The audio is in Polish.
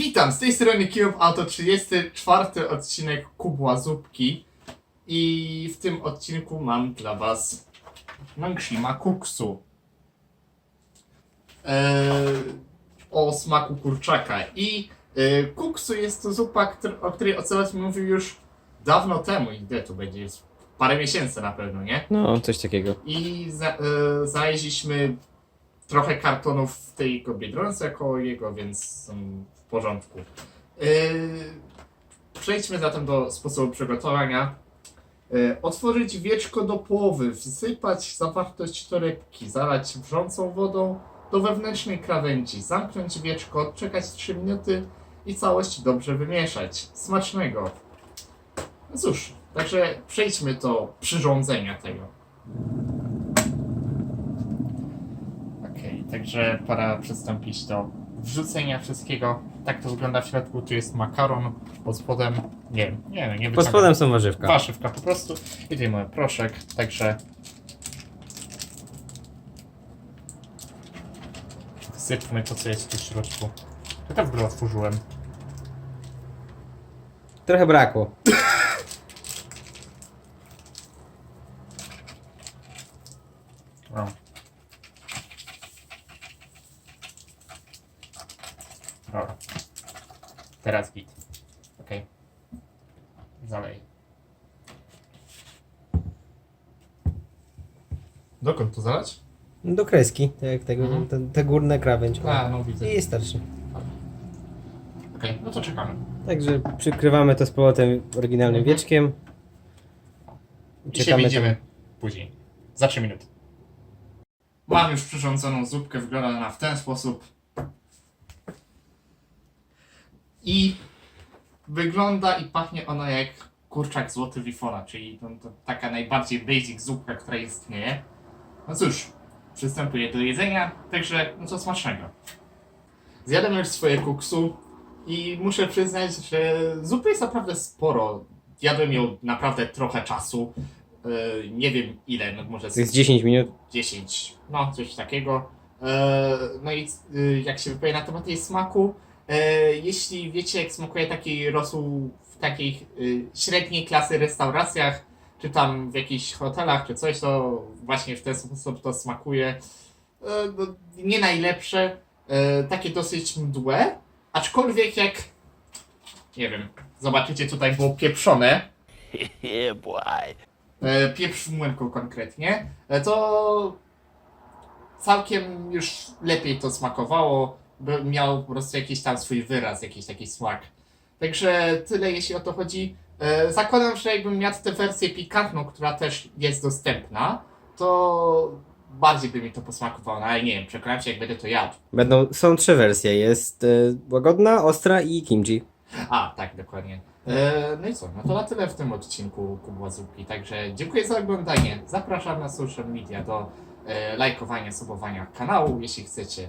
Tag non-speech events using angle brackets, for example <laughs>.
Witam, z tej strony Cube, a to 34 odcinek Kubła Zupki i w tym odcinku mam dla was Mangshima Kuksu eee, o smaku kurczaka i e, Kuksu jest to zupa, któr- o której Ocelot mi mówił już dawno temu, ile to będzie, jest parę miesięcy na pewno, nie? No, coś takiego. I za, e, znaleźliśmy trochę kartonów w tej biedronce koło jego, więc są w porządku. E, przejdźmy zatem do sposobu przygotowania. E, otworzyć wieczko do połowy, wsypać zawartość torebki, zalać wrzącą wodą do wewnętrznej krawędzi, zamknąć wieczko, odczekać 3 minuty i całość dobrze wymieszać. Smacznego! No cóż, także przejdźmy do przyrządzenia tego. Okej, także pora przystąpić do wrzucenia wszystkiego. Tak to wygląda w środku. Tu jest makaron, pod spodem. Nie wiem, nie wiem, nie Pod wyciągam. spodem są warzywka. Warzywka po prostu. I tutaj mamy proszek, także. Sypmy to, co jest tu w środku. Ja to w ogóle otworzyłem. Trochę brakło. O. Dobra. Teraz git. Okej. Zalej. Dokąd to zalać? Do kreski, tak jak tego, Mhm. te, te górne krawędź. A, no widzę. I starczy. Okej, no to czekamy. Także przykrywamy to z powrotem oryginalnym Mhm. wieczkiem. I się Czekamy widzimy później. Za 3 minuty. Mam już przyrządzoną zupkę, wygląda ona w ten sposób. I wygląda i pachnie ona jak kurczak złoty Wifona, czyli to, to taka najbardziej basic zupka, która istnieje. No cóż, przystępuję do jedzenia, także no co smacznego. Zjadłem już swoje kuksu i muszę przyznać, że zupy jest naprawdę sporo. Jadłem ją naprawdę trochę czasu. Yy, nie wiem ile, no może z To jest 10 minut. 10, no coś takiego. E, no i y, jak się wypowie na temat jej smaku, e, jeśli wiecie jak smakuje taki rosół w takich y, średniej klasy restauracjach, czy tam w jakichś hotelach, czy coś, to właśnie w ten sposób to smakuje. E, no, nie najlepsze, e, takie dosyć mdłe, aczkolwiek jak, nie wiem, zobaczycie tutaj było pieprzone, <laughs> e, pieprz młynką konkretnie, e, to całkiem już lepiej to smakowało, miał po prostu jakiś tam swój wyraz, jakiś taki smak. Także tyle jeśli o to chodzi. E, zakładam, że jakbym miał tę wersję pikantną, która też jest dostępna, to bardziej by mi to posmakowało, no ale nie wiem, przekonam się jak będę to jadł. Będą, są trzy wersje. Jest e, łagodna, ostra i kimchi. A, tak, dokładnie. E, no i co, no to na tyle w tym odcinku Kubła Zupki, także dziękuję za oglądanie. Zapraszam na social media do e, lajkowania, subowania kanału, jeśli chcecie.